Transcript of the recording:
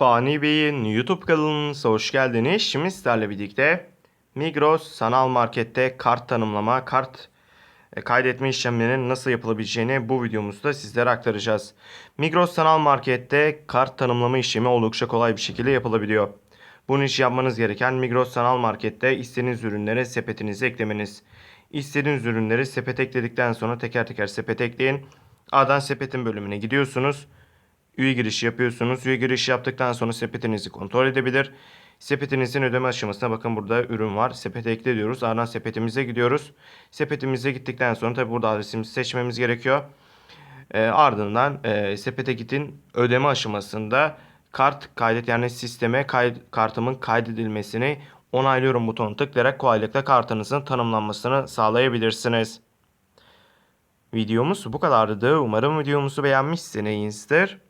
Fani Bey'in YouTube kanalımıza hoş geldiniz. Şimdi sizlerle birlikte Migros sanal markette kart tanımlama, kart e, kaydetme işlemlerinin nasıl yapılabileceğini bu videomuzda sizlere aktaracağız. Migros sanal markette kart tanımlama işlemi oldukça kolay bir şekilde yapılabiliyor. Bunun için yapmanız gereken Migros sanal markette istediğiniz ürünleri sepetinize eklemeniz. İstediğiniz ürünleri sepete ekledikten sonra teker teker sepete ekleyin. A'dan sepetin bölümüne gidiyorsunuz. Üye girişi yapıyorsunuz. Üye girişi yaptıktan sonra sepetinizi kontrol edebilir. Sepetinizin ödeme aşamasına bakın burada ürün var. Sepete ekle diyoruz. Ardından sepetimize gidiyoruz. Sepetimize gittikten sonra tabi burada adresimizi seçmemiz gerekiyor. E, ardından e, sepete gidin ödeme aşamasında kart kaydet yani sisteme kay, kartımın kaydedilmesini onaylıyorum butonu tıklayarak kolaylıkla kartınızın tanımlanmasını sağlayabilirsiniz. Videomuz bu kadardı. Umarım videomuzu beğenmişsinizdir.